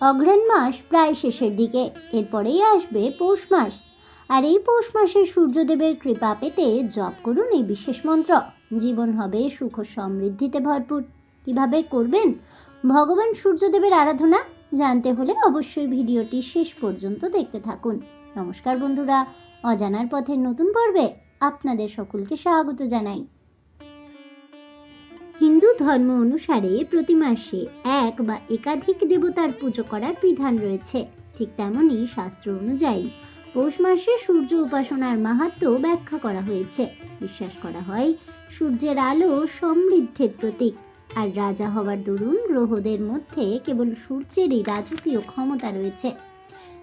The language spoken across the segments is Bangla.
অগ্রহণ মাস প্রায় শেষের দিকে, এরপরেই আসবে পৌষ মাস। আর এই পৌষ মাসে সূর্যদেবের কৃপা পেতে জপ করুন এই বিশেষ মন্ত্র। জীবন হবে সুখ সমৃদ্ধিতে ভরপুর। কীভাবে করবেন? ভগবান সূর্যদেবের আরাধনা জানতে হলে অবশ্যই ভিডিওটি শেষ পর্যন্ত দেখতে থাকুন। নমস্কার বন্ধুরা, অজানার পথের নতুন পর্বে আপনাদের সকলকে স্বাগত জানাই। ধর্ম অনুসারে প্রতি মাসে এক বা একাধিক দেবতার পুজো করার বিধান রয়েছে। ঠিক তেমনই শাস্ত্র অনুযায়ী পৌষ মাসে সূর্য উপাসনার মাহাত্ম্য ব্যাখ্যা করা হয়েছে। বিশ্বাস করা হয়, সূর্যের আলো সমৃদ্ধির প্রতীক। আর রাজা হওয়ার দরুন গ্রহদের মধ্যে কেবল সূর্যেরই রাজকীয় ক্ষমতা রয়েছে।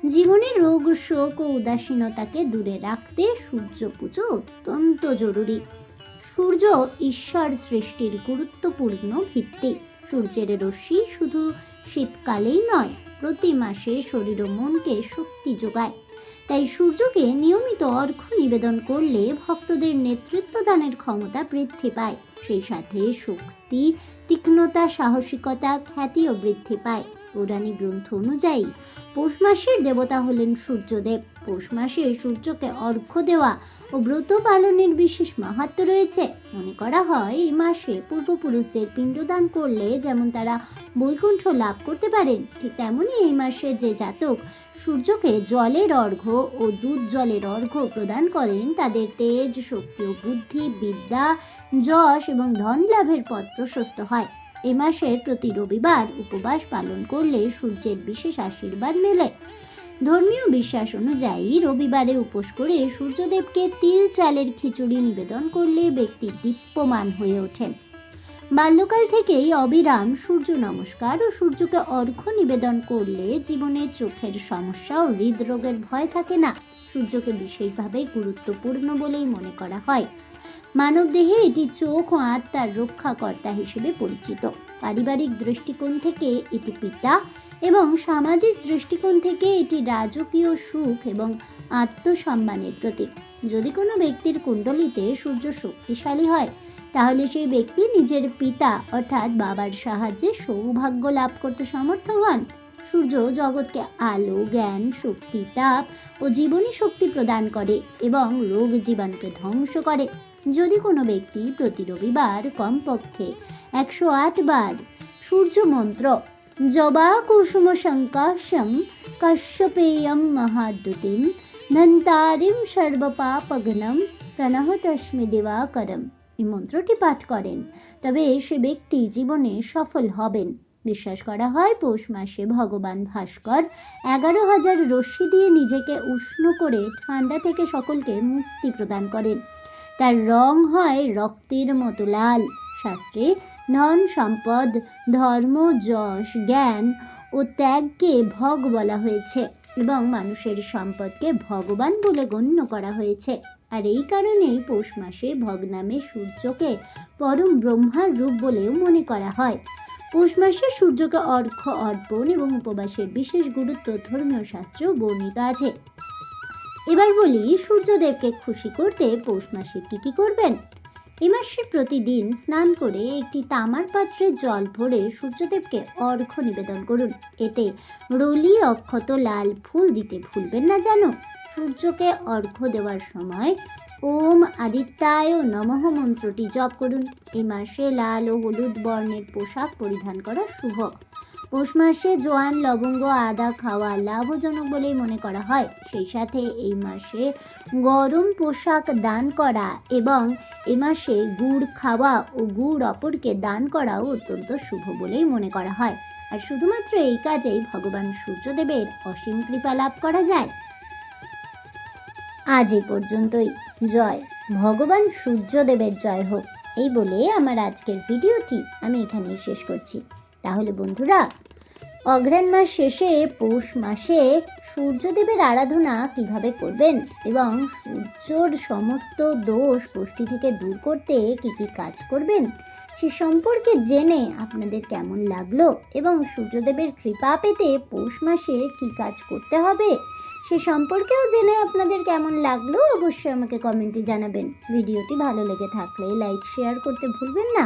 জীবনে রোগ, শোক ও উদাসীনতাকে দূরে রাখতে সূর্য পুজো অত্যন্ত জরুরি। সূর্য ঈশ্বর সৃষ্টির গুরুত্বপূর্ণ ভিত্তি। সূর্যের রশ্মি শুধু শীতকালেই নয়, প্রতি মাসে শরীর ও মনকে শক্তি যোগায়। তাই সূর্যকে নিয়মিত অর্ঘ্য নিবেদন করলে ভক্তদের নেতৃত্ব দানের ক্ষমতা বৃদ্ধি পায়। সেই সাথে শক্তি, তীক্ষ্ণতা, সাহসিকতা, খ্যাতিও বৃদ্ধি পায়। পৌরাণিক গ্রন্থ অনুযায়ী পৌষ মাসের দেবতা হলেন সূর্যদেব। পৌষ মাসে সূর্যকে অর্ঘ্য দেওয়া ও ব্রত পালনের বিশেষ মাহাত্ম্য রয়েছে। মনে করা হয়, এই মাসে পূর্বপুরুষদের পিণ্ডদান করলে যেমন তারা বৈকুণ্ঠ লাভ করতে পারেন, ঠিক তেমনই এই মাসে যে জাতক সূর্যকে জলের অর্ঘ্য ও দুধ জলের অর্ঘ্য প্রদান করেন, তাদের তেজ, শক্তি ও বুদ্ধি, বিদ্যা, যশ এবং ধন লাভের পথ প্রশস্ত হয়। এ মাসে প্রতি রবিবার উপবাস পালন করলে সূর্যের বিশেষ আশীর্বাদ মেলে। ধর্মীয় বিশ্বাস অনুযায়ী রবিবারে উপোস করে সূর্যদেবকে তিল চালের খিচুড়ি নিবেদন করলে ব্যক্তি দীপ্যমান হয়ে ওঠেন। বাল্যকাল থেকেই অবিরাম সূর্য নমস্কার ও সূর্যকে অর্ঘ্য নিবেদন করলে জীবনে চোখের সমস্যা ও হৃদরোগের ভয় থাকে না। সূর্যকে বিশেষভাবে গুরুত্বপূর্ণ বলেই মনে করা হয়। মানবদেহে এটি চোখ ও আত্মার রক্ষাকর্তা হিসেবে পরিচিত। পারিবারিক দৃষ্টিকোণ থেকে এটি পিতা এবং সামাজিক দৃষ্টিকোণ থেকে এটি রাজকীয় সুখ এবং আত্মসম্মানের প্রতীক। যদি কোনো ব্যক্তির কুণ্ডলিতে সূর্য শক্তিশালী হয়, তাহলে সেই ব্যক্তি নিজের পিতা অর্থাৎ বাবার সাহায্যে সৌভাগ্য লাভ করতে সমর্থ হন। সূর্য জগৎকে আলো, জ্ঞান, শক্তি, তাপ ও জীবনী শক্তি প্রদান করে এবং রোগ জীবাণুকে ধ্বংস করে। যদি কোনো ব্যক্তি প্রতি রবিবার কমপক্ষে একশো আট বার সূর্য মন্ত্র জবা কুসুম শঙ্কাশম কশ্যপেয়ম মহাদ্যুতিম নন্তারিম সর্বপাপঘ্নম প্রণহ তস্মি এই মন্ত্রটি পাঠ করেন। তবে সে ব্যক্তি জীবনে সফল হবেন। বিশ্বাস করা হয় পৌষ মাসে ভগবান ভাস্কর এগারো হাজার রশ্মি দিয়ে নিজেকে উষ্ণ করে ঠান্ডা থেকে সকলকে মুক্তি প্রদান করেন। তার রং হয় রক্তের মতো লাল। শাস্ত্রে ধন সম্পদ, ধর্ম, যশ, জ্ঞান ও ত্যাগকে ভগ বলা হয়েছে এবং মানুষের সম্পদকে ভগবান বলে গণ্য করা হয়েছে। আর এই কারণেই পৌষ মাসে ভগ নামে সূর্যকে পরম ব্রহ্মার রূপ বলেও মনে করা হয়। পৌষ মাসে সূর্যকে অর্ঘ্য, অর্পণ এবং উপবাসের বিশেষ গুরুত্ব ধর্মীয় শাস্ত্রেও বর্ণিত আছে। এবার বলি, সূর্যদেবকে খুশি করতে পৌষ মাসে কী কী করবেন? এ মাসে প্রতিদিন স্নান করে একটি তামার পাত্রে জল ভরে সূর্যদেবকে অর্ঘ্য নিবেদন করুন। এতে রলি, অক্ষত, লাল ফুল দিতে ভুলবেন না জানো সূর্যকে অর্ঘ্য দেওয়ার সময় ওম আদিত্যায় নমঃ মন্ত্রটি জপ করুন। এই মাসে লাল ও হলুদ বর্ণের পোশাক পরিধান করা শুভ। পৌষ মাসে জোয়ান, লবঙ্গ, আদা খাওয়া লাভজনক বলেই মনে করা হয়। সেই সাথে এই মাসে গরম পোশাক দান করা এবং এ মাসে গুড় খাওয়া ও গুড় অপরকে দান করাও অত্যন্ত শুভ বলেই মনে করা হয়। আর শুধুমাত্র এই কাজেই ভগবান সূর্যদেবের অসীম কৃপা লাভ করা যায়। আজ এ পর্যন্তই। জয়। ভগবান সূর্যদেবের জয় হোক। এই বলে আমার আজকের ভিডিওটি আমি এখানেই শেষ করছি। তাহলে বন্ধুরা অগ্রহণ মাস শেষে পৌষ মাসে সূর্যদেবের আরাধনা কীভাবে করবেন এবং সূর্যর সমস্ত দোষ গোষ্ঠী থেকে দূর করতে কি কি কাজ করবেন, সে সম্পর্কে জেনে আপনাদের কেমন লাগল এবং সূর্যদেবের কৃপা পেতে পৌষ মাসে কি কাজ করতে হবে, সে সম্পর্কেও জেনে আপনাদের কেমন লাগল অবশ্যই আমাকে কমেন্টে জানাবেন। ভিডিওটি ভালো লেগে থাকলে লাইক, শেয়ার করতে ভুলবেন না।